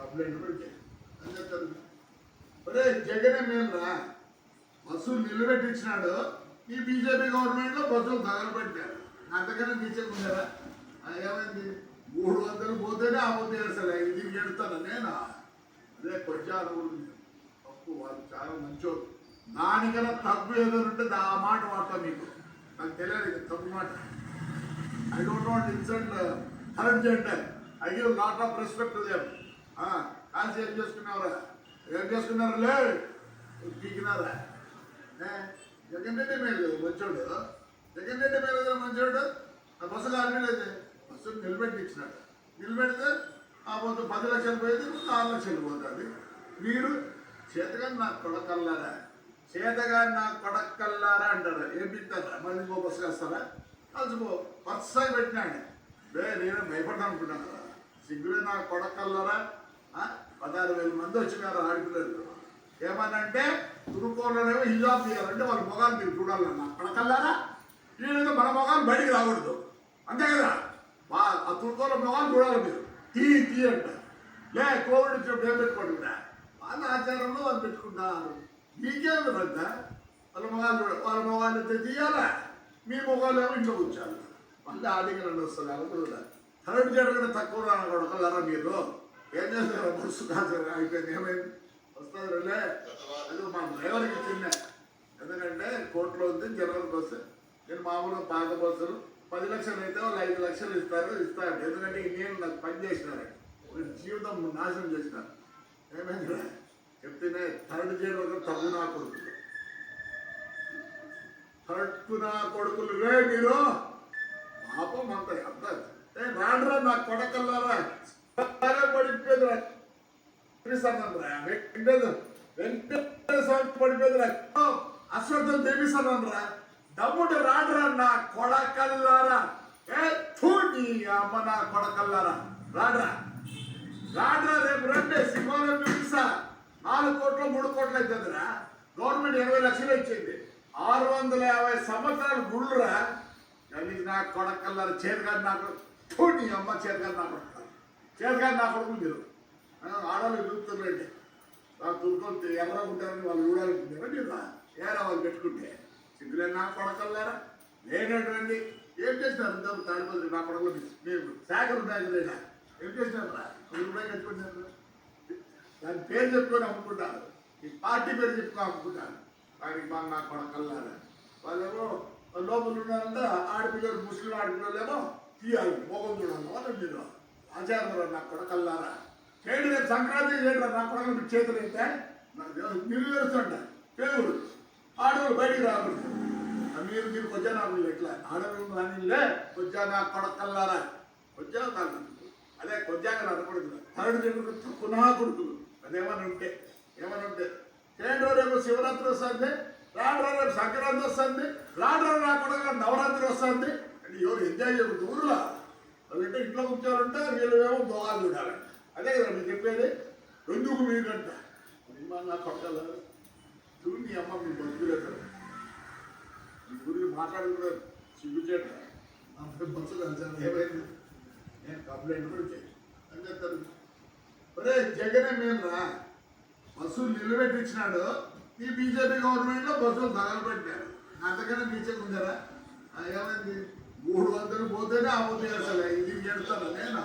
Complaint కూడా చేయి అని చెప్తారు? ఒరే జగనే బస్సులు నిలబెట్టించినాడు. ఈ బీజేపీ గవర్నమెంట్లో బస్సులు తగలబెట్టారు అంతకన్నా తీసేకుంటారా ఏమైంది? మూడు వందలు పోతేనే ఆ పోతే అసలు ఇది ఎడతాను నేను? అదే కొంచెం తప్పు వాళ్ళు చాలా మంచోడు దానికన్నా తప్పు ఏదో ఉంటే దా- ఆ మాట వాడతాం మీకు. నాకు తెలియదు తప్పు మాట. I don't want insult current gender I give lot of respect them కాల్సి ఏం చేసుకున్నారా ఏం చేసుకున్నారా లే పీకినారా? ఏ? జగన్ రెడ్డి మేలు మంచోడు. జగన్ రెడ్డి మేలు మంచోడు. ఆ బస్సులు ఆడలేదు బస్సు నిలబెట్టి ఇచ్చినాడు నిలబెడితే ఆ పోతే పది లక్షలు పోయేది ఆరు లక్షలు పోతుంది. మీరు చేతగా నా కొడకల్లారా చేతగా నా కొడకల్లారా అంటారా. ఏం పిస్తారా మళ్ళీ ఇంకో బస్సు వేస్తారా? కలిసిపో. పర్సాయి పెట్టినాడు. బే నేను భయపడ్డా అనుకున్నాను కదా. సిగ్గులే నా కొడకల్లారా పదహారు వేల మంది వచ్చినారు ఆడపిల్లలు. ఏమనంటే తురుకోళ్ళనేమో హిజాబ్ చేయాలంటే వాళ్ళ మొగాలు మీరు చూడాలన్నా. కొడకల్లారా వీళ్ళేదో మన మొగాలు బయటికి రాకూడదు. అంతే కదా? వా ఆ తురుకోళ్ళ మొగాలు చూడాలి మీరు. తీ తీ అంటారు లే కోవిడ్ వచ్చినప్పుడు ఏం పెట్టుకోండి వాళ్ళ ఆచారంలో వాళ్ళు పెట్టుకుంటారు. మీకేం పెద్ద వాళ్ళ మొగాలు చూడ వాళ్ళ మొగాలు అయితే తీయాలా? మీ మొగాలు ఏమో ఇంట్లో కూర్చోాలి మళ్ళీ ఆడిగలను వస్తుంది అలా కూడా థర్డ్ కూడా తక్కువ రాకూడదు మీరు? ఏం చేస్తారు బస్సు అయిపోయింది ఏమైంది? వస్తుంది రే అది మా డ్రైవర్కి చిన్న ఎందుకంటే కోర్టులో ఉంది జనరల్ బస్సు. నేను మామూలుగా పాత బస్సులు పది లక్షలు అయితే వాళ్ళు ఐదు లక్షలు ఇస్తారు ఇస్తారు ఎందుకంటే నేను నాకు పని చేసినారు. జీవితం నాశనం చేసినారు. ఏమైంది చెప్తేనే థర్డ్ జనరల్ తప్పు నా కొడుకులు. థర్డ్ నా కొడుకులు. రే మీరు! పాపం అంత అంత రాండ్రా నా కొడకల్లారా? సరే వెంకటేశ్వర వెంకటేశ్వర స్వామి పడిపోయిందిరా అశ్వత్థం దేవిస్తానరా దమ్ముడు రాడరా నా కొడకల్లారా. ఏ థూ నీ అమ్మ నా కొడకల్లారా. రాడ్రా. రాడ్రా రేపు రండి సింహాలను పిలుస్తా నాలుగు కోట్లు మూడు కోట్లు అవుతుందిరా గవర్నమెంట్ ఇరవై లక్షలు ఇచ్చింది. ఆరు వందల యాభై సంవత్సరాలు గుళ్ళురా. కలిగి నా కొడకల్లారా నాకు థూ అమ్మ నా నా కొడుకు మీరు. ఆడవాళ్ళు పిలుస్తున్నారండి వాళ్ళు తురుకొని ఎవరో ఉంటారని వాళ్ళు చూడాలనుకుంటారా నేను ఏరా వాళ్ళు పెట్టుకుంటే. సిగ్గులే నా కొడకల్లారా? లేనటువంటి ఏం చేసినారు ఇంత తాడిపోతుంది నా కొడకలు మీరు శాఖలు ఉన్నాయి ఏం చేసినారు రా? కూడా కట్టుకుంటారు దాని పేరు చెప్పుకొని అమ్ముకుంటారు. ఈ పార్టీ పేరు చెప్పుకొని అమ్ముకుంటారు. దానికి మా నా కొడకల్లారా? వాళ్ళేమో లోపల ఉన్నారంటే ఆడపిల్లలు ముస్లిం ఆడపిల్లలేమో తీయాలి. మోగం చూడాలి. వాళ్ళు మీరు ఆచారం నా కొడకల్లారా? చేయండి రేపు సంక్రాంతి చేయండి నా చేతులు అయితే మీరు తెలుస్తుంట పేరు ఆడవాళ్ళు బయటికి రాకూడదు. మీరు మీరు కొజ్జా నాకు ఎట్లా? ఆడవాళ్ళు రానిలే కొజ్జా నా కొడకల్లారా? కొద్దిగా కాదు. అదే కొద్దిగా అనకూడదు థర్డ్ జన్మకు తక్కువ కొడుకులు. అదేమని ఉంటే ఏమని ఉంటే. చేయండి రేపు శివరాత్రి వస్తుంది రాడు రేపు సంక్రాంతి వస్తుంది రాడు నా నవరాత్రి వస్తుంది. అంటే ఎవరు ఎంజాయ్ చేయకూడదు ఊర్లో. వాళ్ళంటే ఇంట్లో కూర్చోాలంటే వీళ్ళు ఏమో భోగాలు చూడాలంటే. అదే కదా మీరు చెప్పేది? ఎందుకు మీరంట? అమ్మ నా పక్కల చూడు నీ అమ్మ మీ బతుకులేదు మీ గురించి మాట్లాడుకున్నారు సిగ్గుచేట అప్పుడు బస్సు ఏమైంది? నేను కంప్లైంట్ కూడా చేయను అని చెప్తాను ఒరే జగనే మేలురా బస్సులు నిలబెట్టించినాడు. ఈ బీజేపీ గవర్నమెంట్లో బస్సులు తగలబెట్టారు అంతకన్నా తీసేకుంటారా ఏమైంది? మూడు వందలు పోతేనే ఆ పోతే అసలు ఇది చెడతాను నేను